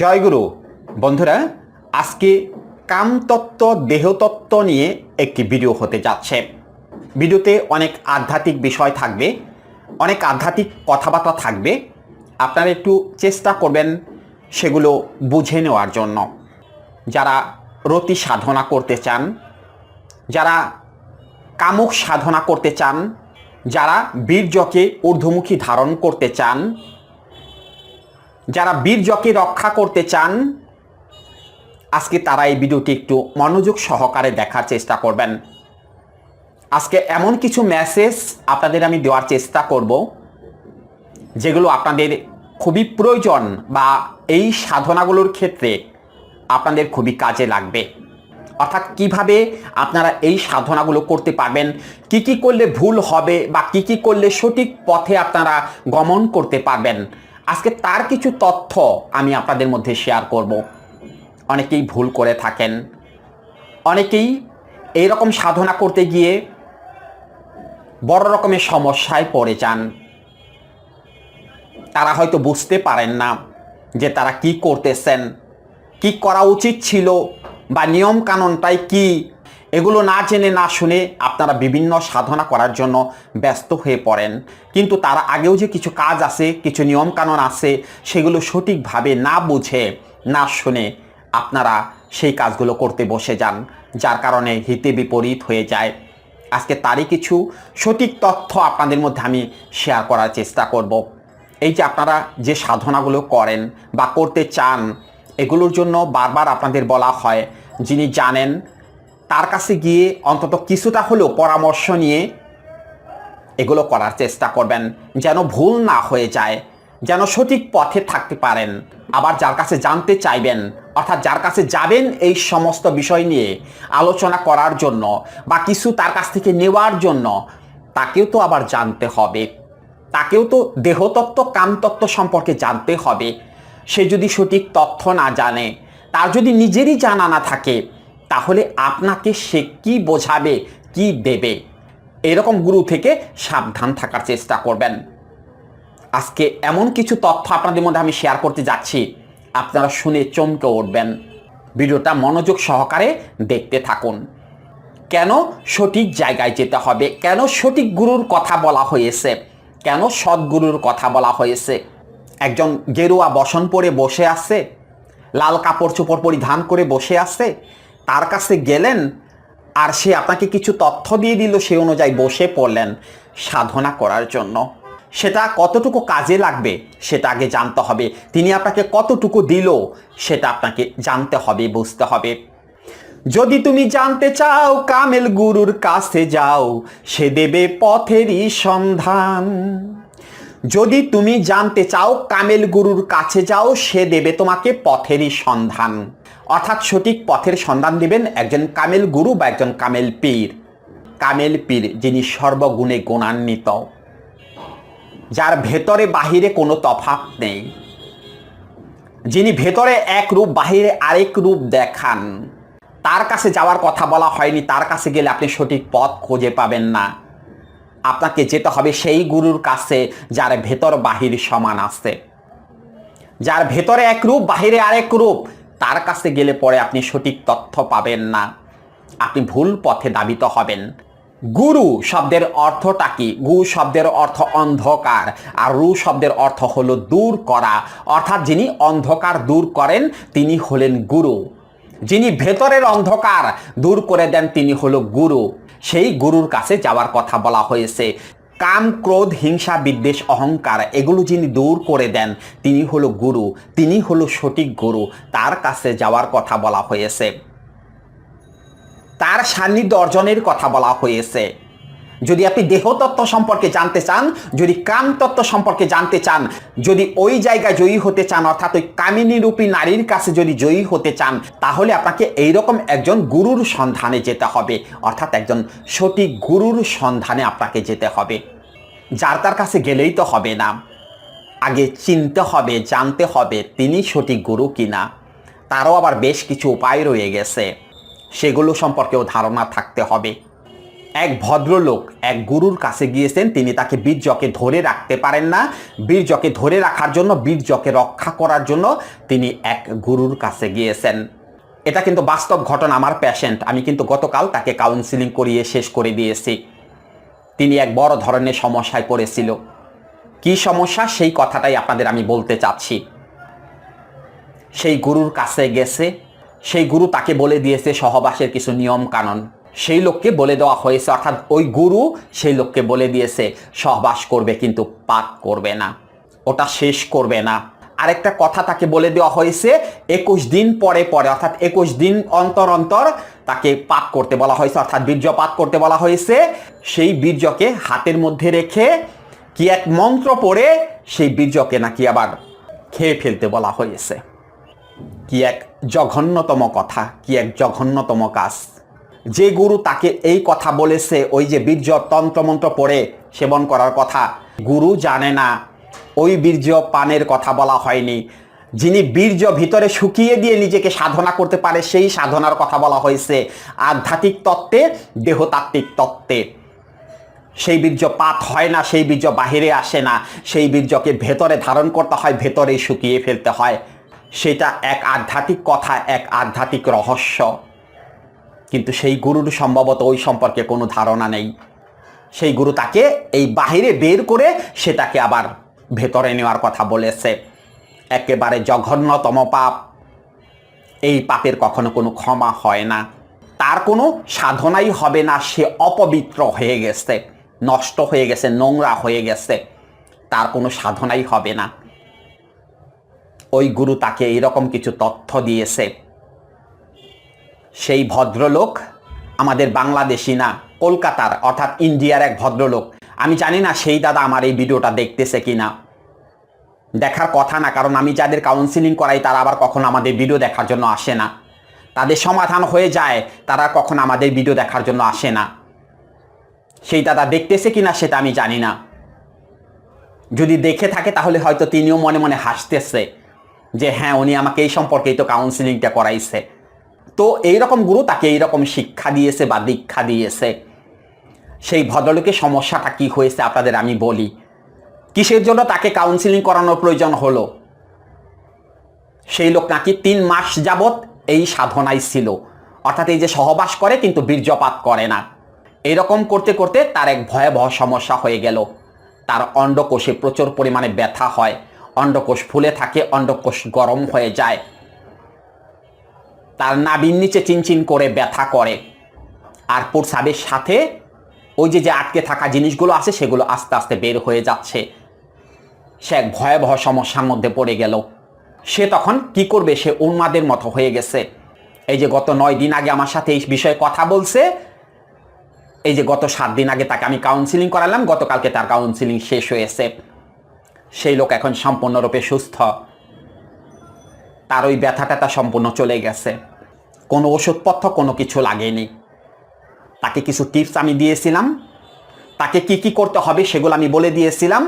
জয়গুরু বন্ধুরা, আজকে কামতত্ত্ব, দেহতত্ত্ব নিয়ে একটি ভিডিও হতে যাচ্ছে। ভিডিওতে অনেক আধ্যাত্মিক বিষয় থাকবে, অনেক আধ্যাত্মিক কথাবার্তা থাকবে। আপনারা একটু চেষ্টা করবেন সেগুলো বুঝে নেওয়ার জন্য। যারা রতি সাধনা করতে চান, যারা কামুক সাধনা করতে চান, যারা বীর্যকে ঊর্ধ্বমুখী ধারণ করতে চান যারা বীর্যকে রক্ষা করতে চান, আজকে তারা এই ভিডিওটি একটু মনোযোগ সহকারে দেখার চেষ্টা করবেন। আজকে এমন কিছু মেসেজ আপনাদের আমি দেওয়ার চেষ্টা করব, যেগুলো আপনাদের খুবই প্রয়োজন বা এই সাধনাগুলোর ক্ষেত্রে আপনাদের খুবই কাজে লাগবে। অর্থাৎ কীভাবে আপনারা এই সাধনাগুলো করতে পারবেন, কি কি করলে ভুল হবে বা কি কি করলে সঠিক পথে আপনারা গমন করতে পারবেন আজকে তার কিছু তথ্য আমি আপনাদের মধ্যে শেয়ার করব। অনেকেই ভুল করে থাকেন। অনেকেই এই রকম সাধনা করতে গিয়ে বড় রকমের সমস্যায় পড়ে যান। তারা হয়তো বুঝতে পারেন না যে তারা কি করতেছেন, কি করা উচিত ছিল বা নিয়ম কি এগুলো না জেনে না শুনে আপনারা বিভিন্ন সাধনা করার জন্য ব্যস্ত হয়ে পড়েন। কিন্তু তার আগেও যে কিছু কাজ আছে, কিছু নিয়ম কানুন আছে, সেগুলো সঠিকভাবে না বুঝে, না শুনে আপনারা সেই কাজগুলো করতে বসে যান, যার কারণে হিতে বিপরীত হয়ে যায়। আজকে তারই কিছু সঠিক তথ্য আপনাদের মধ্যে আমি শেয়ার করার চেষ্টা করব। এই যে আপনারা যে সাধনাগুলো করেন বা করতে চান, এগুলোর জন্য বারবার আপনাদের বলা হয়, যিনি জানেন তার কাছে গিয়ে অন্তত কিছুটা হলেও পরামর্শ নিয়ে এগুলো করার চেষ্টা করবেন, যেন ভুল না হয়ে যায়, যেন সঠিক পথে থাকতে পারেন। আবার যার কাছে জানতে চাইবেন, অর্থাৎ যার কাছে যাবেন এই সমস্ত বিষয় নিয়ে আলোচনা করার জন্য বা কিছু তার কাছ থেকে নেওয়ার জন্য, তাকেও তো আবার জানতে হবে। তাকেও তো দেহতত্ত্ব, কামতত্ত্ব সম্পর্কে জানতে হবে। সে যদি সঠিক তথ্য না জানে, তার যদি নিজেরই জানা না থাকে তাহলে আপনাকে সে কি বোঝাবে, কি দেবে? এরকম গুরু থেকে সাবধান থাকার চেষ্টা করবেন। আজকে এমন কিছু তথ্য আপনাদের মধ্যে আমি শেয়ার করতে যাচ্ছি। আপনারা শুনে চমকে উঠবেন। ভিডিওটা মনোযোগ সহকারে দেখতে থাকুন। কেন সঠিক জায়গায় যেতে হবে? কেন সঠিক গুরুর কথা বলা হয়েছে? কেন সদ্গুরুর কথা বলা হয়েছে? একজন গেরুয়া বসন পরে বসে আছে? লাল কাপড় চোপড় পরিধান করে বসে আছে? তার কাছে গেলেন আর সে আপনাকে কিছু তথ্য দিয়ে দিল সে অনুযায়ী বসে পড়লেন সাধনা করার জন্য। সেটা কতটুকু কাজে লাগবে সেটা আগে জানতে হবে। তিনি আপনাকে কতটুকু দিল সেটা আপনাকে জানতে হবে, বুঝতে হবে। যদি তুমি জানতে চাও কামেল গুরুর কাছে যাও, সে দেবে পথেরই সন্ধান। যদি তুমি জানতে চাও কামেল গুরুর কাছে যাও, সে দেবে তোমাকে পথেরই সন্ধান। অর্থাৎ সঠিক পথের সন্ধান দিবেন একজন কামেল গুরু বা একজন কামেল পীর। কামেল পীর যিনি সর্বগুণে গুণান্বিত, যার ভেতরে বাহিরে কোনো তফাৎ নেই। যিনি ভেতরে এক রূপ, বাহিরে আরেক রূপ দেখান। তার কাছে যাওয়ার কথা বলা হয়নি, তার কাছে গেলে আপনি সঠিক পথ খুঁজে পাবেন না। আপনাকে যেতে হবে সেই গুরুর কাছে, যার ভেতর বাহির সমান আছে। যার ভেতরে এক রূপ, বাহিরে আরেক রূপ তার কাছে গেলে পরে আপনি সঠিক তথ্য পাবেন না। আপনি ভুল পথে দাবিত হবেন। গুরু শব্দের অর্থটা কি? গু শব্দের অর্থ অন্ধকার আর রু শব্দের অর্থ হলো দূর করা। অর্থাৎ যিনি অন্ধকার দূর করেন, তিনি হলেন গুরু। যিনি ভেতরের অন্ধকার দূর করে দেন, তিনি হলো গুরু। সেই গুরুর কাছে যাওয়ার কথা বলা হয়েছে। কাম, ক্রোধ, হিংসা, বিদ্বেষ, অহংকার এগুলো যিনি দূর করে দেন, তিনি হলো গুরু, তিনি হলো সঠিক গুরু, তার কাছে যাওয়ার কথা বলা হয়েছে। তার সান্নিধ্য অর্জনের কথা বলা হয়েছে। যদি আপনি দেহতত্ত্ব সম্পর্কে জানতে চান, যদি কাম তত্ত্ব সম্পর্কে জানতে চান, যদি ওই জায়গায় জয়ী হতে চান, অর্থাৎ ওই কামিনী রূপী নারীর কাছে যদি জয়ী হতে চান, তাহলে আপনাকে এইরকম একজন গুরুর সন্ধানে যেতে হবে, অর্থাৎ একজন সঠিক গুরুর সন্ধানে আপনাকে যেতে হবে। যার তার কাছে গেলেই তো হবে না। আগে চিনতে হবে, জানতে হবে তিনি সঠিক গুরু কিনা। তারও আবার বেশ কিছু উপায় রয়ে গেছে। সেগুলো সম্পর্কেও ধারণা থাকতে হবে। এক ভদ্রলোক এক গুরুর কাছে গিয়েছেন, তিনি তাকে বীর্যকে ধরে রাখতে পারেন না। বীর্যকে ধরে রাখার জন্য, বীর্যকে রক্ষা করার জন্য তিনি এক গুরুর কাছে গিয়েছেন। এটা কিন্তু বাস্তব ঘটনা আমার প্যাশেন্ট আমি কিন্তু গতকাল তাকে কাউন্সিলিং করিয়ে শেষ করে দিয়েছি। তিনি এক বড় ধরনের সমস্যায় পড়েছিল। কি সমস্যা? সেই কথাটাই আপনাদের আমি বলতে চাচ্ছি। সেই গুরুর কাছে গেছে। সেই গুরু তাকে বলে দিয়েছে সহবাসের কিছু নিয়ম কানুন সেই লোককে বলে দেওয়া হয়েছে, অর্থাৎ ওই গুরু সেই লোককে বলে দিয়েছে, সহবাস করবে কিন্তু পাক করবে না। ওটা শেষ করবে না। আরেকটা কথা তাকে বলে দেওয়া হয়েছে, একুশ দিন পরে পরে, অর্থাৎ একুশ দিন অন্তর অন্তর তাকে পাক করতে বলা হয়েছে, অর্থাৎ বীর্যপাত করতে বলা হয়েছে। সেই বীর্যকে হাতের মধ্যে রেখে কি এক মন্ত্র পড়ে সেই বীর্যকে নাকি আবার খেয়ে ফেলতে বলা হয়েছে। কি এক জঘন্যতম কথা, কি এক জঘন্যতম কাজ। যে গুরু তাকে এই কথা বলেছে, ওই যে বীর্য তন্ত্রমন্ত্র পড়ে সেবন করার কথা, গুরু জানে না ওই বীর্য পানের কথা বলা হয়নি। যিনি বীর্য ভিতরে শুকিয়ে দিয়ে নিজেকে সাধনা করতে পারে, সেই সাধনার কথা বলা হয়েছে। আধ্যাত্মিক তত্ত্বে, দেহতাত্ত্বিক তত্ত্বে। সেই বীর্য পাত হয় না, সেই বীর্য বাহিরে আসে না। সেই বীর্যকে ভেতরে ধারণ করতে হয়, ভেতরেই শুকিয়ে ফেলতে হয়। সেটা এক আধ্যাত্মিক কথা, এক আধ্যাত্মিক রহস্য। কিন্তু সেই গুরুর সম্ভবত ওই সম্পর্কে কোনো ধারণা নেই। সেই গুরু তাকে এই বাহিরে বের করে সেটাকে আবার ভেতরে নেওয়ার কথা বলেছে। একেবারে জঘন্যতম পাপ। এই পাপের কখনো কোনো ক্ষমা হয় না। তার কোনো সাধনাই হবে না। সে অপবিত্র হয়ে গেছে, নষ্ট হয়ে গেছে, নোংরা হয়ে গেছে। তার কোনো সাধনাই হবে না। ওই গুরু তাকে এইরকম কিছু তথ্য দিয়েছে। সেই ভদ্রলোক আমাদের বাংলাদেশি না, কলকাতার, অর্থাৎ ইন্ডিয়ার এক ভদ্রলোক। আমি জানি না সেই দাদা আমার এই ভিডিওটা দেখতেছে কিনা। দেখার কথা না, কারণ আমি যাদের কাউন্সিলিং করাই, তারা আবার কখনো আমাদের ভিডিও দেখার জন্য আসে না। তাদের সমাধান হয়ে যায়, তারা কখন আমাদের ভিডিও দেখার জন্য আসে না। সেই দাদা দেখতেছে কিনা সেটা আমি জানি না। যদি দেখে থাকে, তাহলে হয়তো তিনিও মনে মনে হাসতেছে যে হ্যাঁ উনি আমাকে এই সম্পর্কেই তো কাউন্সিলিংটা করাইছে। তো এইরকম গুরু তাকে এইরকম শিক্ষা দিয়েছে বা দীক্ষা দিয়েছে। সেই ভদ্রলোকের সমস্যাটা কি হয়েছে আপনাদের আমি বলি। কিসের জন্য তাকে কাউন্সিলিং করানোর প্রয়োজন হলো? সেই লোক নাকি তিন মাস যাবৎ এই সাধনায় ছিল। অর্থাৎ এই যে সহবাস করে কিন্তু বীর্যপাত করে না। এরকম করতে করতে তার এক ভয়াবহ সমস্যা হয়ে গেল। তার অন্ডকোষে প্রচুর পরিমাণে ব্যথা হয়। অন্ডকোষ ফুলে থাকে, অন্ডকোষ গরম হয়ে যায়। তার নাবির নিচে চিনচিন করে ব্যথা করে। আর প্রসাবের সাথে ওই যে যে আটকে থাকা জিনিসগুলো আছে, সেগুলো আস্তে আস্তে বের হয়ে যাচ্ছে। সে এক ভয়াবহ সমস্যার মধ্যে পড়ে গেল। সে তখন কি করবে? সে উন্মাদের মতো হয়ে গেছে। এই যে গত নয় দিন আগে আমার সাথে এই বিষয়ে কথা বলছে, এই যে গত সাত দিন আগে তাকে আমি কাউন্সিলিং করালাম, গতকালকে তার কাউন্সিলিং শেষ হয়েছে। সেই লোক এখন সম্পূর্ণরূপে সুস্থ। তার ওই ব্যথা ট্যাথা সম্পূর্ণ চলে গেছে। কোনো ওষুধপত্র, কোনো কিছু লাগেনি। তাকে কিছু টিপস আমি দিয়েছিলাম। তাকে কি কি করতে হবে সেগুলো আমি বলে দিয়েছিলাম।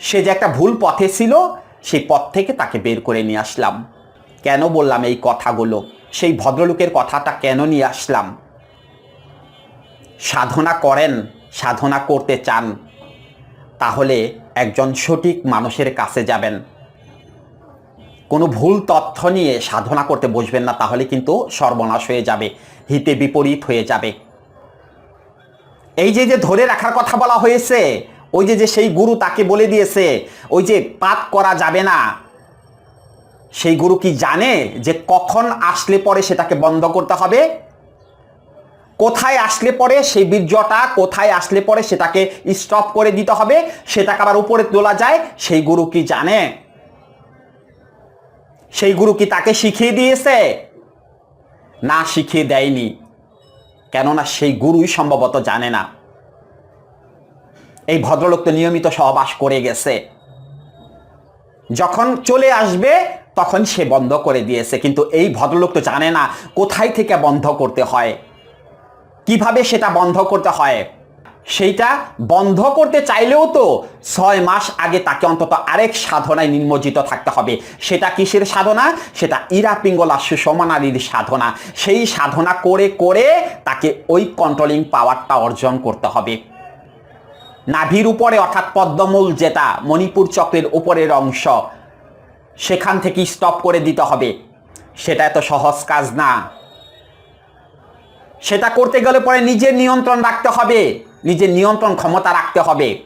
সে যে একটা ভুল পথে ছিল, সেই পথ থেকে তাকে বের করে নিয়ে আসলাম। কেন বললাম এই কথাগুলো? সেই ভদ্রলোকের কথাটা কেন নিয়ে আসলাম? সাধনা করেন, সাধনা করতে চান, তাহলে একজন সঠিক মানুষের কাছে যাবেন। কোনো ভুল তথ্য নিয়ে সাধনা করতে বসবেন না, তাহলে কিন্তু সর্বনাশ হয়ে যাবে, হিতে বিপরীত হয়ে যাবে। এই যে যে ধরে রাখার কথা বলা হয়েছে, ওই যে যে সেই গুরু তাকে বলে দিয়েছে, ওই যে পাপ করা যাবে না। সেই গুরু কি জানে যে কখন আসলে পরে সেটাকে বন্ধ করতে হবে? কোথায় আসলে পরে সেই বীর্যটা, কোথায় আসলে পরে সেটাকে স্টপ করে দিতে হবে, সেটাকে আবার উপরে তোলা যায়, সেই গুরু কি জানে? সেই গুরু কি তাকে শিখিয়ে দিয়েছে? না, শিখিয়ে দেয়নি। কেননা সেই গুরুই সম্ভবত জানে না। এই ভদ্রলোক তো নিয়মিত সহবাস করে গেছে। যখন চলে আসবে, তখন সে বন্ধ করে দিয়েছে। কিন্তু এই ভদ্রলোক তো জানে না কোথায় থেকে বন্ধ করতে হয়। কীভাবে সেটা বন্ধ করতে হয়? সেইটা বন্ধ করতে চাইলেও তো ছয় মাস আগে তাকে অন্তত আরেক সাধনায় নির্মজিত থাকতে হবে। সেটা কিসের সাধনা? সেটা ইরা পিঙ্গলা সুষমানারীর সাধনা। সেই সাধনা করে করে তাকে ওই কন্ট্রোলিং পাওয়ারটা অর্জন করতে হবে। নাভির উপরে অর্থাৎ পদ্মমূল যেটা, মণিপুর চক্রের উপরের অংশ, সেখান থেকে স্টপ করে দিতে হবে। সেটা এত সহজ কাজ না। সেটা করতে গেলে পরে নিজের নিয়ন্ত্রণ রাখতে হবে। নিজের নিয়ন্ত্রণ ক্ষমতা রাখতে হবে।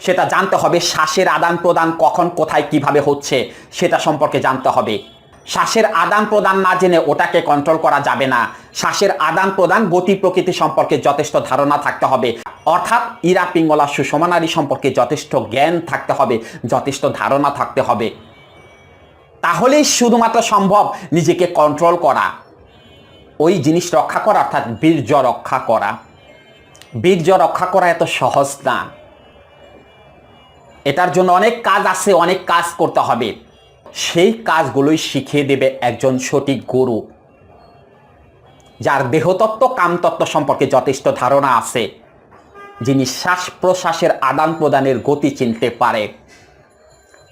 সেটা জানতে হবে শ্বাসের আদান প্রদান কখন, কোথায়, কীভাবে হচ্ছে, সেটা সম্পর্কে জানতে হবে। শ্বাসের আদান প্রদান না জেনে ওটাকে কন্ট্রোল করা যাবে না। শ্বাসের আদান প্রদান গতি প্রকৃতি সম্পর্কে যথেষ্ট ধারণা থাকতে হবে। অর্থাৎ ইরা, পিঙ্গলা সুষমানারী সম্পর্কে যথেষ্ট জ্ঞান থাকতে হবে, যথেষ্ট ধারণা থাকতে হবে। তাহলেই শুধুমাত্র সম্ভব নিজেকে কন্ট্রোল করা। ওই জিনিস রক্ষা করা, অর্থাৎ বীর্য রক্ষা করা। বীর্য রক্ষা করা এত সহজ না। এটার জন্য অনেক কাজ আছে, অনেক কাজ করতে হবে। সেই কাজগুলোই শিখিয়ে দেবে একজন সঠিক গুরু, যার দেহতত্ত্ব, কামতত্ত্ব সম্পর্কে যথেষ্ট ধারণা আছে, যিনি শ্বাস প্রশ্বাসের আদান প্রদানের গতি চিনতে পারে।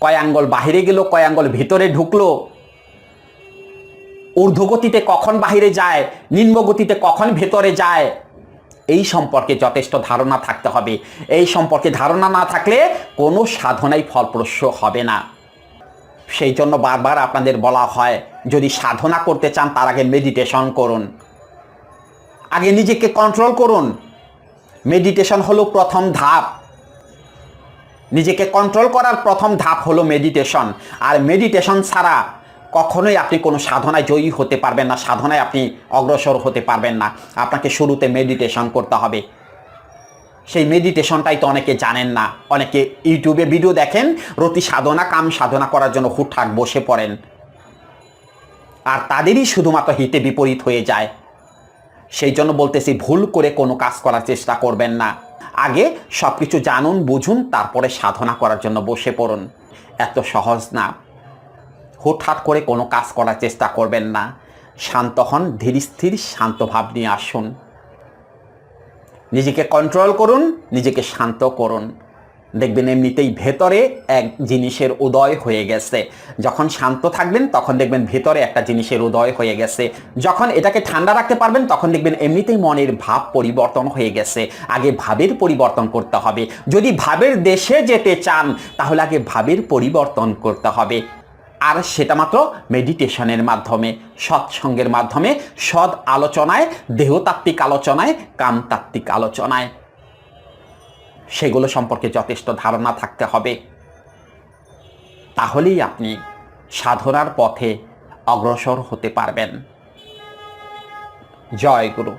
কয় আঙ্গল বাহিরে গেল কয় আঙ্গল ভিতরে ঢুকলো। ঊর্ধ্বগতিতে কখন বাহিরে যায়, নিম্নগতিতে কখন ভেতরে যায় এই সম্পর্কে যথেষ্ট ধারণা থাকতে হবে। এই সম্পর্কে ধারণা না থাকলে কোনো সাধনাই ফলপ্রসূ হবে না। সেই জন্য বারবার আপনাদের বলা হয়, যদি সাধনা করতে চান তার আগে মেডিটেশন করুন। আগে নিজেকে কন্ট্রোল করুন। মেডিটেশন হলো প্রথম ধাপ। নিজেকে কন্ট্রোল করার প্রথম ধাপ হলো মেডিটেশন আর মেডিটেশন ছাড়া কখনোই আপনি কোনো সাধনায় জয়ী হতে পারবেন না, সাধনায় আপনি অগ্রসর হতে পারবেন না। আপনাকে শুরুতে মেডিটেশন করতে হবে। সেই মেডিটেশনটাই তো অনেকে জানেন না। অনেকে ইউটিউবে ভিডিও দেখেন, রতি সাধনা, কাম সাধনা করার জন্য হুটহাট বসে পড়েন। আর তাদেরই শুধুমাত্র হিতে বিপরীত হয়ে যায়। সেই জন্য বলতেছি, ভুল করে কোনো কাজ করার চেষ্টা করবেন না। আগে সব কিছু জানুন, বুঝুন, তারপরে সাধনা করার জন্য বসে পড়ুন। এত সহজ না। হুটহাট করে কোনো কাজ করার চেষ্টা করবেন না। শান্ত হন, ধীর স্থির, শান্ত ভাব নিয়ে আসুন। নিজেকে কন্ট্রোল করুন, নিজেকে শান্ত করুন। দেখবেন এমনিতেই ভেতরে এক জিনিসের উদয় হয়ে গেছে। যখন শান্ত থাকবেন, তখন দেখবেন ভেতরে একটা জিনিসের উদয় হয়ে গেছে। যখন এটাকে ঠান্ডা রাখতে পারবেন, তখন দেখবেন এমনিতেই মনের ভাব পরিবর্তন হয়ে গেছে। আগে ভাবের পরিবর্তন করতে হবে। যদি ভাবের দেশে যেতে চান, তাহলে আগে ভাবের পরিবর্তন করতে হবে। আর সেটা মাত্র মেডিটেশনের মাধ্যমে, সৎসঙ্গের মাধ্যমে, সৎ আলোচনায়, দেহতাত্ত্বিক আলোচনায়, কামতাত্ত্বিক আলোচনায়। সেগুলো সম্পর্কে যথেষ্ট ধারণা থাকতে হবে। তাহলেই আপনি সাধনার পথে অগ্রসর হতে পারবেন। জয় গুরু।